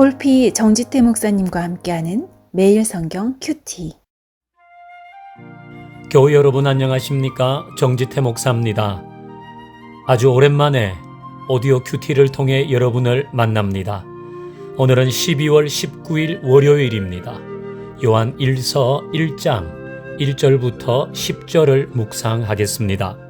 홀피 정지태 목사님과 함께하는 매일 성경 큐티. 교우 여러분 안녕하십니까? 정지태 목사입니다. 아주 오랜만에 오디오 큐티를 통해 여러분을 만납니다. 오늘은 12월 19일 월요일입니다. 요한 1서 1장 1절부터 10절을 묵상하겠습니다.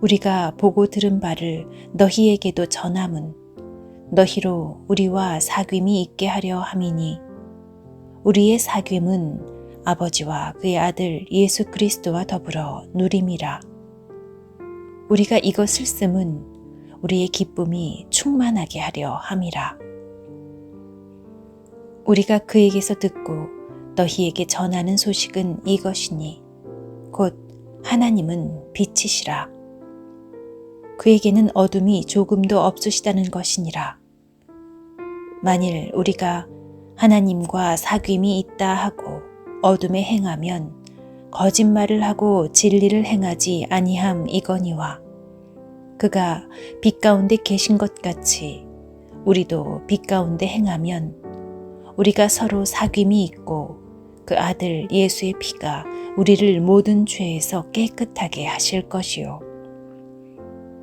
우리가 보고 들은 바를 너희에게도 전함은 너희로 우리와 사귐이 있게 하려 함이니 우리의 사귐은 아버지와 그의 아들 예수 그리스도와 더불어 누림이라. 우리가 이것을 쓰면 우리의 기쁨이 충만하게 하려 함이라. 우리가 그에게서 듣고 너희에게 전하는 소식은 이것이니 곧 하나님은 빛이시라. 그에게는 어둠이 조금도 없으시다는 것이니라. 만일 우리가 하나님과 사귐이 있다 하고 어둠에 행하면 거짓말을 하고 진리를 행하지 아니함 이거니와 그가 빛 가운데 계신 것 같이 우리도 빛 가운데 행하면 우리가 서로 사귐이 있고 그 아들 예수의 피가 우리를 모든 죄에서 깨끗하게 하실 것이요.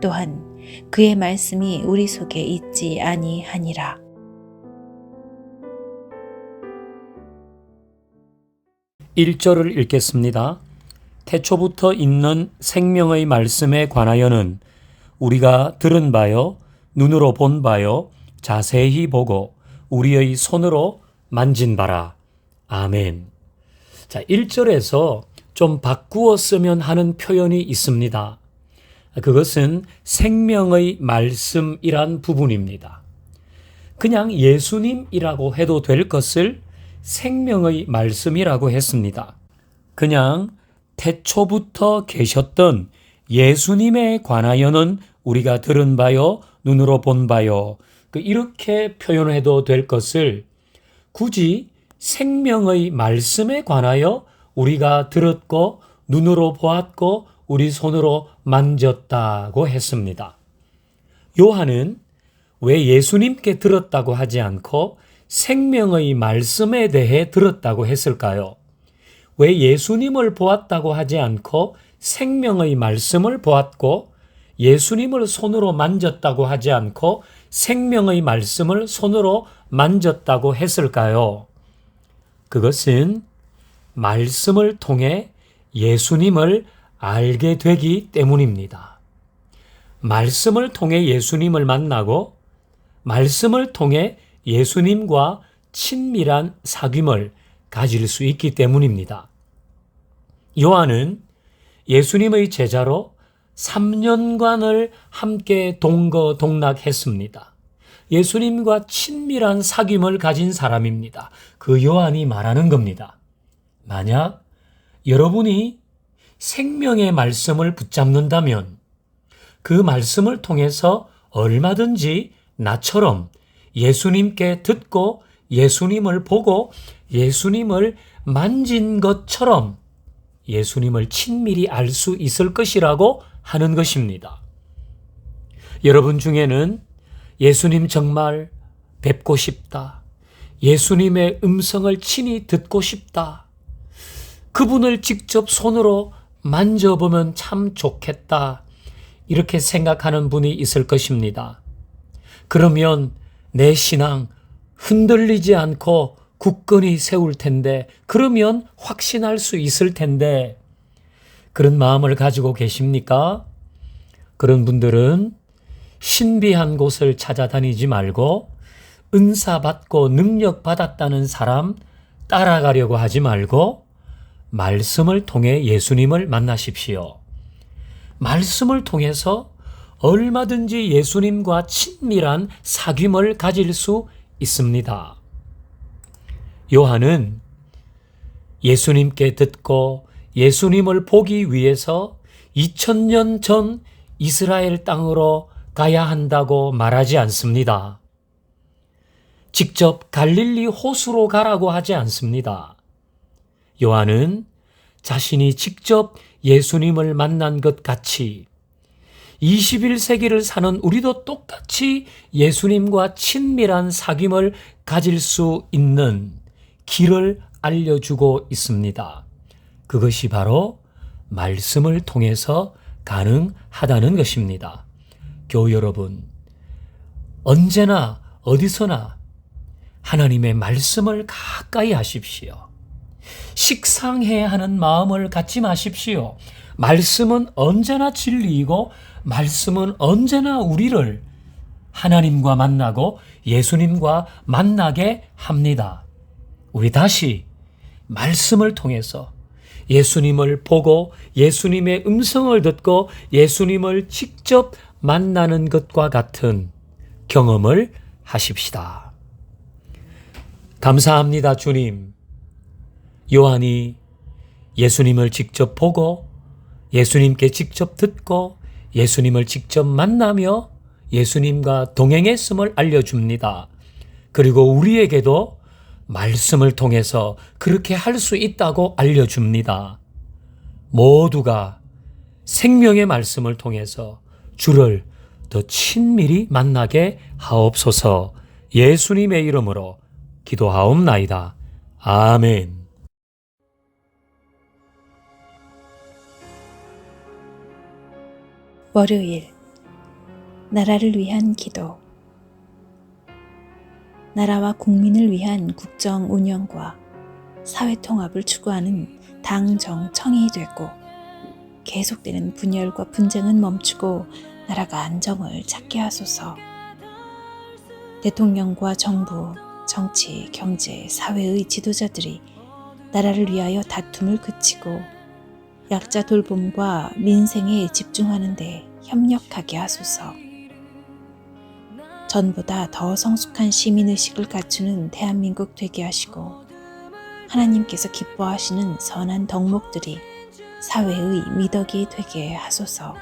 또한 그의 말씀이 우리 속에 있지 아니하니라. 1절을 읽겠습니다. 태초부터 있는 생명의 말씀에 관하여는 우리가 들은 바요, 눈으로 본 바요, 자세히 보고 우리의 손으로 만진 바라. 아멘. 자, 1절에서 좀 바꾸어 쓰면 하는 표현이 있습니다. 그것은 생명의 말씀이란 부분입니다. 그냥 예수님이라고 해도 될 것을 생명의 말씀이라고 했습니다. 그냥 태초부터 계셨던 예수님에 관하여는 우리가 들은 바요, 눈으로 본 바요, 그 이렇게 표현해도 될 것을 굳이 생명의 말씀에 관하여 우리가 들었고 눈으로 보았고 우리 손으로 만졌다고 했습니다. 요한은 왜 예수님께 들었다고 하지 않고 생명의 말씀에 대해 들었다고 했을까요? 왜 예수님을 보았다고 하지 않고 생명의 말씀을 보았고 예수님을 손으로 만졌다고 하지 않고 생명의 말씀을 손으로 만졌다고 했을까요? 그것은 말씀을 통해 예수님을 알게 되기 때문입니다. 말씀을 통해 예수님을 만나고 말씀을 통해 예수님과 친밀한 사귐을 가질 수 있기 때문입니다. 요한은 예수님의 제자로 3년간을 함께 동거동락했습니다. 예수님과 친밀한 사귐을 가진 사람입니다. 그 요한이 말하는 겁니다. 만약 여러분이 생명의 말씀을 붙잡는다면 그 말씀을 통해서 얼마든지 나처럼 예수님께 듣고 예수님을 보고 예수님을 만진 것처럼 예수님을 친밀히 알 수 있을 것이라고 하는 것입니다. 여러분 중에는 예수님 정말 뵙고 싶다. 예수님의 음성을 친히 듣고 싶다. 그분을 직접 손으로 만져보면 참 좋겠다. 이렇게 생각하는 분이 있을 것입니다. 그러면 내 신앙 흔들리지 않고 굳건히 세울 텐데, 그러면 확신할 수 있을 텐데, 그런 마음을 가지고 계십니까? 그런 분들은 신비한 곳을 찾아다니지 말고 은사 받고 능력 받았다는 사람 따라가려고 하지 말고 말씀을 통해 예수님을 만나십시오. 말씀을 통해서 얼마든지 예수님과 친밀한 사귐을 가질 수 있습니다. 요한은 예수님께 듣고 예수님을 보기 위해서 2000년 전 이스라엘 땅으로 가야 한다고 말하지 않습니다. 직접 갈릴리 호수로 가라고 하지 않습니다. 요한은 자신이 직접 예수님을 만난 것 같이 21세기를 사는 우리도 똑같이 예수님과 친밀한 사귐을 가질 수 있는 길을 알려주고 있습니다. 그것이 바로 말씀을 통해서 가능하다는 것입니다. 교우 여러분, 언제나 어디서나 하나님의 말씀을 가까이 하십시오. 식상해 하는 마음을 갖지 마십시오. 말씀은 언제나 진리이고 말씀은 언제나 우리를 하나님과 만나고 예수님과 만나게 합니다. 우리 다시 말씀을 통해서 예수님을 보고 예수님의 음성을 듣고 예수님을 직접 만나는 것과 같은 경험을 하십시다. 감사합니다, 주님. 요한이 예수님을 직접 보고 예수님께 직접 듣고 예수님을 직접 만나며 예수님과 동행했음을 알려줍니다. 그리고 우리에게도 말씀을 통해서 그렇게 할 수 있다고 알려줍니다. 모두가 생명의 말씀을 통해서 주를 더 친밀히 만나게 하옵소서 예수님의 이름으로 기도하옵나이다. 아멘. 월요일 나라를 위한 기도 나라와 국민을 위한 국정 운영과 사회 통합을 추구하는 당 정 청이 되고 계속되는 분열과 분쟁은 멈추고 나라가 안정을 찾게 하소서. 대통령과 정부, 정치, 경제, 사회의 지도자들이 나라를 위하여 다툼을 그치고 약자 돌봄과 민생에 집중하는 데 협력하게 하소서. 전보다 더 성숙한 시민의식을 갖추는 대한민국 되게 하시고, 하나님께서 기뻐하시는 선한 덕목들이 사회의 미덕이 되게 하소서.